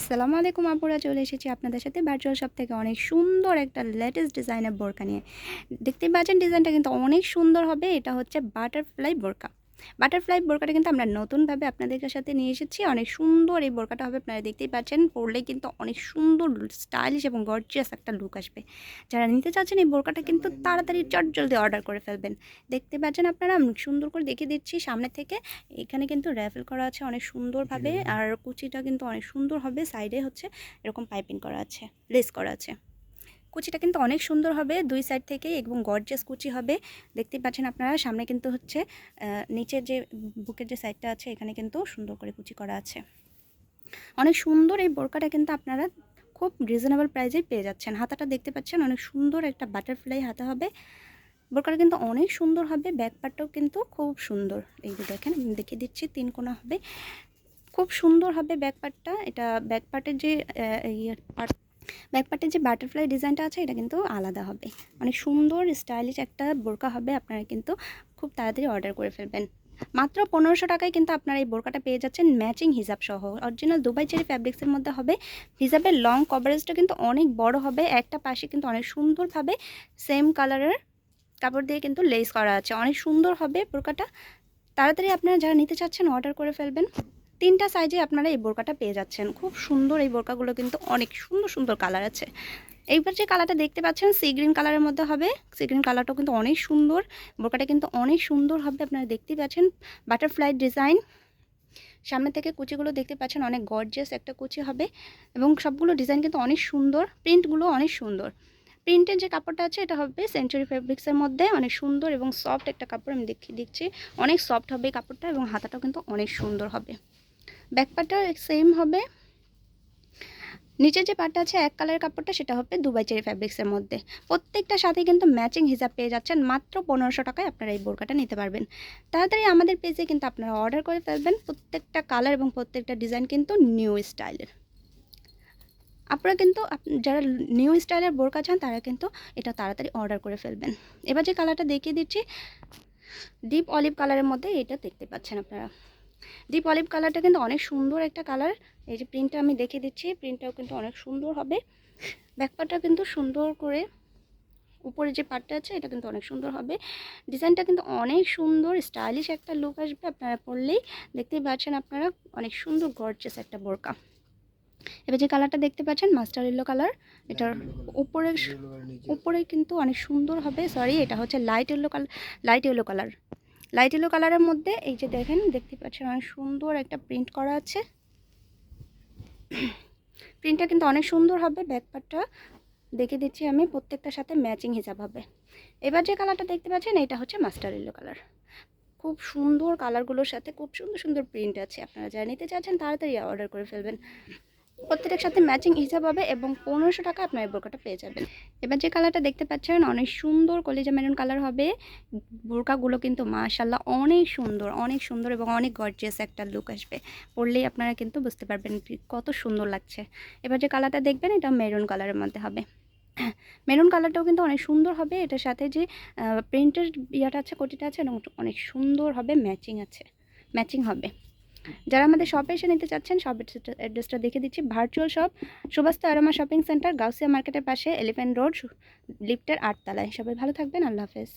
আসসালামু আলাইকুম আপুরা, চলে এসেছি আপনাদের সাথে ভার্চুয়াল শপ থেকে অনেক সুন্দর একটা লেটেস্ট ডিজাইনের বোরকা নিয়ে। দেখতে পাচ্ছেন ডিজাইনটা কিন্তু অনেক সুন্দর হবে, এটা হচ্ছে বাটারফ্লাই বোরকা। বাটারফ্লাই বোরকাটা কিন্তু আমরা নতুনভাবে আপনাদের সাথে নিয়ে এসেছি। অনেক সুন্দর এই বোরকাটা হবে আপনারা দেখতেই পাচ্ছেন। পরলে কিন্তু অনেক সুন্দর স্টাইলিশ এবং গর্জিয়াস একটা লুক আসবে। যারা নিতে চাচ্ছেন এই বোরকাটা কিন্তু তাড়াতাড়ি চট জলদি অর্ডার করে ফেলবেন। দেখতে পাচ্ছেন আপনারা আমি সুন্দর করে দেখে দিচ্ছি সামনে থেকে। এখানে কিন্তু র্যাফেল করা আছে অনেক সুন্দরভাবে আর কুচিটা কিন্তু অনেক সুন্দর হবে। সাইডে হচ্ছে এরকম পাইপিং করা আছে লেস করা আছে। কুচিটা কিন্তু অনেক সুন্দর হবে, দুই সাইড থেকে এবং গর্জিয়াস কুচি হবে। দেখতেই পাচ্ছেন আপনারা, সামনে কিন্তু হচ্ছে নিচের যে বুকের যে সাইডটা আছে, এখানে কিন্তু সুন্দর করে কুচি করা আছে। অনেক সুন্দর এই বোরকাটা কিন্তু আপনারা খুব রিজনেবল প্রাইসে পেয়ে যাচ্ছেন। হাতাটা দেখতে পাচ্ছেন, অনেক সুন্দর একটা বাটারফ্লাই হাতা হবে। বোরকাটা কিন্তু অনেক সুন্দর হবে ব্যাক পার্টটাও কিন্তু খুব সুন্দর। এই যে দেখেন, আমি দেখিয়ে দিচ্ছি, তিন কোনা হবে। খুব সুন্দর হবে ব্যাক পার্টটা এটা ব্যাক পার্টের যে পার্ট ব্যাক পার্টের যে বাটারফ্লাই ডিজাইনটা আছে, এটা কিন্তু আলাদা হবে। অনেক সুন্দর, স্টাইলিশ একটা বোরকা হবে, আপনারা কিন্তু খুব তাড়াতাড়ি অর্ডার করে ফেলবেন। মাত্র পনেরোশো টাকায় কিন্তু আপনারা এই বোরকাটা পেয়ে যাচ্ছেন ম্যাচিং হিজাব সহ। অরিজিনাল দুবাই চেরি ফ্যাব্রিক্সের মধ্যে হবে। হিজাবের লং কভারেজটা কিন্তু অনেক বড় হবে। একটা পাশে কিন্তু অনেক সুন্দরভাবে সেম কালারের কাপড় দিয়ে কিন্তু লেস করা আছে। অনেক সুন্দর হবে বোরকাটা। তাড়াতাড়ি আপনারা যারা নিতে চাচ্ছেন অর্ডার করে ফেলবেন। তিনটা সাইজে আপনারা এই বোরকাটা পেয়ে যাচ্ছেন। খুব সুন্দর এই বোরকাগুলো কিন্তু অনেক সুন্দর সুন্দর কালার আছে। এইবার যে কালারটা দেখতে পাচ্ছেন, সি গ্রিন কালারের মধ্যে হবে। সি গ্রিন কালারটাও কিন্তু অনেক সুন্দর। বোরকাটা কিন্তু অনেক সুন্দর হবে, আপনারা দেখতেই পাচ্ছেন। Butterfly design. সামনে থেকে কুচিগুলো দেখতে পাচ্ছেন, অনেক গর্জিয়াস একটা কুচি হবে। এবং সবগুলো ডিজাইন কিন্তু অনেক সুন্দর, প্রিন্টগুলো অনেক সুন্দর। প্রিন্টের যে কাপড়টা আছে, এটা হবে সেঞ্চুরি ফেব্রিক্সের মধ্যে, অনেক সুন্দর এবং সফট একটা কাপড় আমি দেখিয়ে দিচ্ছি অনেক সফট হবে কাপড়টা এবং হাতাটাও কিন্তু অনেক সুন্দর হবে। ব্যাকপারটা সেম হবে। নিচের যে পাটটা আছে, এক কালারের কাপড়টা, সেটা হবে দুবাই চেরি ফ্যাব্রিক্সের মধ্যে। প্রত্যেকটা সাথে কিন্তু ম্যাচিং হিসাব পেয়ে যাচ্ছেন, মাত্র পনেরোশো টাকায় আপনারা এই বোরকাটা নিতে পারবেন। তাড়াতাড়ি আমাদের পেজে কিন্তু আপনারা অর্ডার করে ফেলবেন, প্রত্যেকটা কালার এবং প্রত্যেকটা ডিজাইন কিন্তু নিউ স্টাইলের আপনারা কিন্তু যারা নিউ স্টাইলের বোরকা চান, তারা কিন্তু এটা তাড়াতাড়ি অর্ডার করে ফেলবেন। এবার যে কালারটা দেখিয়ে দিচ্ছি ডিপ অলিভ কালারের মধ্যে এটা দেখতে পাচ্ছেন আপনারা। ডিপ অলিভ কালারটা কিন্তু অনেক সুন্দর একটা কালার এই যে প্রিন্টটা আমি দেখে দিচ্ছি প্রিন্টটাও কিন্তু অনেক সুন্দর হবে। ব্যাকপারটা কিন্তু সুন্দর করে উপরে যে পার্টটা আছে, এটা কিন্তু অনেক সুন্দর হবে। ডিজাইনটা কিন্তু অনেক সুন্দর স্টাইলিশ একটা লুক আসবে আপনারা পরলেই। দেখতেই পাচ্ছেন আপনারা, অনেক সুন্দর গর্জেস একটা বোরকা। এবার যে কালারটা দেখতে পাচ্ছেন মাস্টার ইয়েলো কালার এটার উপরে উপরে কিন্তু অনেক সুন্দর হবে। সরি এটা হচ্ছে light yellow colour light yellow colour light yellow কালারের মধ্যে এই যে দেখেন, দেখতে পাচ্ছেন অনেক সুন্দর একটা প্রিন্ট করা আছে। প্রিন্টটা কিন্তু অনেক সুন্দর হবে ব্যাকপারটা দেখে দিচ্ছি আমি, প্রত্যেকটার সাথে ম্যাচিং হিসাব হবে। এবার যে কালারটা দেখতে পাচ্ছেন, এটা হচ্ছে মাস্টার ইয়েলো কালার খুব সুন্দর কালারগুলোর সাথে খুব সুন্দর সুন্দর প্রিন্ট আছে, আপনারা যারা নিতে চাচ্ছেন, তাড়াতাড়ি অর্ডার করে ফেলবেন। প্রত্যেকটার সাথে ম্যাচিং হিসাব হবে এবং পনেরোশো টাকা আপনার এই বোরকাটা পেয়ে যাবেন। এবার যে কালারটা দেখতে পাচ্ছেন, অনেক সুন্দর কলিজা মেরুন কালার হবে। বোরকাগুলো কিন্তু মাশাল্লাহ অনেক সুন্দর অনেক সুন্দর এবং অনেক গর্জিয়াস একটা লুক আসবে। পরলেই আপনারা কিন্তু বুঝতে পারবেন কত সুন্দর লাগছে। এবার যে কালারটা দেখবেন, এটা মেরুন কালারের মধ্যে হবে। মেরুন কালারটাও কিন্তু অনেক সুন্দর হবে। এটার সাথে যে প্রিন্টের ইয়াটা আছে, কোটিটা আছে অনেক সুন্দর হবে ম্যাচিং আছে ম্যাচিং হবে। যারা আমাদের শপে এসে নিতে চাচ্ছেন শপ অ্যাড্রেসটা দেখে দিচ্ছি। ভার্চুয়াল শপ সুবাস্ত আরামা শপিং সেন্টার গাউসিয়া মার্কেটের পাশে এলিফ্যান্ট রোড লিফটের আটতলায়। সবাই ভালো থাকবেন, আল্লাহ হাফেজ।